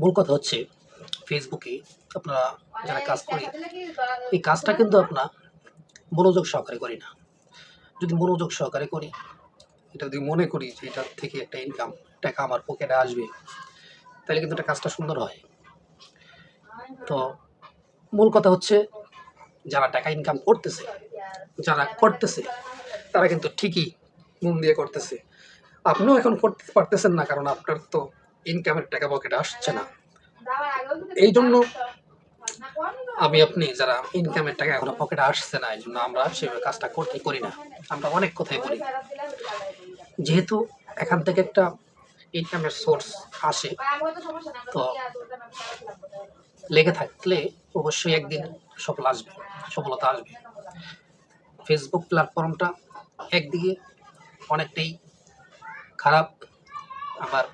মূল কথা হচ্ছে ফেসবুকে আপনারা যারা কাজ করি, এই কাজটা কিন্তু আপনার মনোযোগ সহকারে করি না। যদি মনোযোগ সহকারে করি, এটা যদি মনে করি যে এটার থেকে একটা ইনকাম টাকা আমার পকেটে আসবে, তাহলে কিন্তু এটা কাজটা সুন্দর হয়। তো মূল কথা হচ্ছে, যারা টাকা ইনকাম করতেছে, যারা করতেছে, তারা কিন্তু ঠিকই মন দিয়ে করতেছে। আপনিও এখন করতে পারতেছেন না, কারণ আপনার তো ইনকামের টাকা পকেটে আসছে না। এই জন্য আমি আপনি যারা ইনকামের টাকা এখনও পকেটে আসছে না এই জন্য আমরা সেভাবে কাজটা করতে করি না। আমরা অনেক কথাই বলি। যেহেতু এখান থেকে একটা ইনকামের সোর্স আসে তো লেগে থাকলে অবশ্যই একদিন সফল আসবে সফলতা আসবে। ফেসবুক প্ল্যাটফর্মটা একদিকে অনেকটাই খারাপ আবার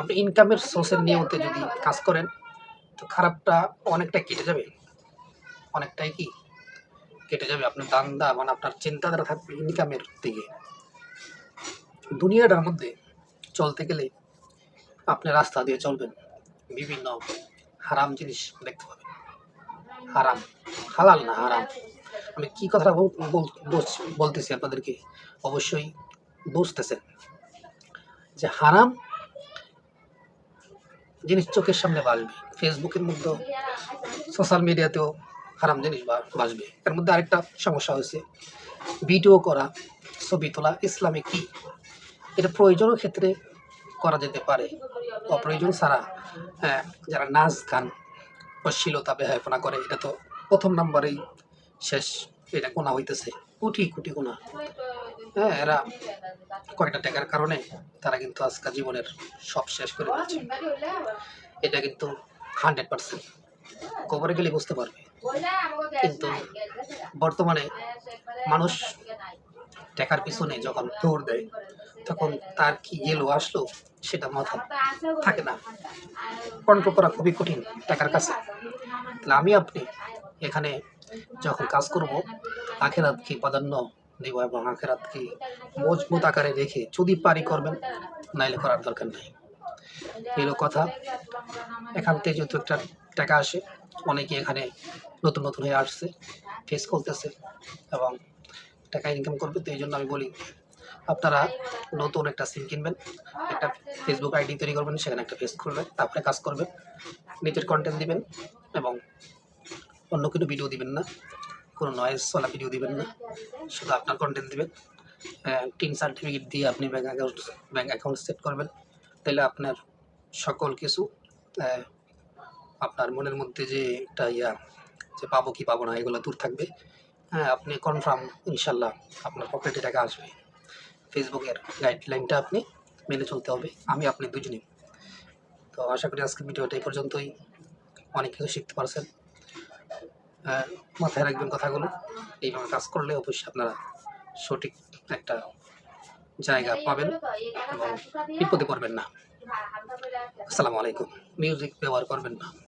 আপনি ইনকামের সোর্সের নিয়মতে যদি কাজ করেন, তো খারাপটা অনেকটা কেটে যাবে। অনেকটাই কি? কেটে যাবে আপনার দান্দা মানে আপনার চিন্তাধারা থাকবে ইনকামের দিকে। দুনিয়াটার মধ্যে চলতে গেলে আপনি রাস্তা দিয়ে চলবেন, বিভিন্ন হারাম জিনিস দেখতে পাবেন। হারাম। হালাল না, হারাম। আমি কি কথাটা বলতেছি আপনাদেরকে? অবশ্যই বুঝতেছেন যে হারাম জিনিস চোখের সামনে বাসবে ফেসবুকের মধ্যে সোশ্যাল মিডিয়াতেও হারাম জিনিস বাসবে এর মধ্যে আরেকটা সমস্যা হয়েছে ভিডিও করা ছবি তোলা ইসলামে কি? এটা প্রয়োজনীয় ক্ষেত্রে করা যেতে পারে। অপ্রয়োজন ছাড়া হ্যাঁ, যারা নাচ গান অশ্লীলতা বেহায়পনা করে এটা তো প্রথম নম্বরেই শেষ এটা কোনা হইতেছে। কোটি কোটি কোনা হ্যাঁ এরা কয়েকটা টাকার কারণে তারা কিন্তু আজকাল জীবনের সব শেষ করে দিচ্ছে এটা কিন্তু হান্ড্রেড পার্সেন্ট। কবরে গেলে বুঝতে পারবে। কিন্তু বর্তমানে মানুষ টাকার পিছনে যখন দৌড় দেয়, তখন তার কি গেলো আসলো সেটা মাথা থাকে না। কন্ট্রোল করা খুবই কঠিন টাকার কাছে। তাহলে আমি আপনি এখানে যখন কাজ করব আখেরাতকে প্রাধান্য দেব এবং আখেরাতকে মজবুত আকারে রেখে যদি পারি করবেন, নাইলে করার দরকার নাই। এলো কথা। এখান থেকে যেহেতু একটা টাকা আসে, অনেকে এখানে নতুন নতুন হয়ে আসছে ফেস করতেছে এবং টাকা ইনকাম করবে, তো এই জন্য আমি বলি, আপনারা নতুন একটা সিম কিনবেন, একটা ফেসবুক আইডি তৈরি করবেন, সেখানে একটা পেজ খুলবেন, তারপরে কাজ করবেন, নিজের কন্টেন্ট দিবেন এবং অন্য কোনো ভিডিও দিবেন না। কোনো নয়েজ চলা ভিডিও দিবেন না। শুধু আপনার কন্টেন্ট দিবেন। টিন সার্টিফিকেট দিয়ে আপনি bank account bank account set করবেন। তাহলে আপনার সকল কিছু আপনার মনের মধ্যে যে একটা ইয়া, যে পাবো কি পাবো না, এগুলো দূর থাকবে। হ্যাঁ আপনি কনফার্ম ইনশাল্লাহ আপনার পকেটে টাকা আসবে। ফেসবুকের গাইডলাইনটা আপনি মেনে চলতে হবে। আমি, আপনি দুজনেই। তো আশা করি আজকের ভিডিওটা এই পর্যন্তই। অনেক কিছু শিখতে পারছেন। মাথায় রাখবেন কথাগুলো। এইভাবে কাজ করলে অবশ্যই আপনারা সঠিক একটা জায়গা পাবেন এবং বিপদে পড়বেন না। আসসালামু আলাইকুম। মিউজিক ব্যবহার করবেন না।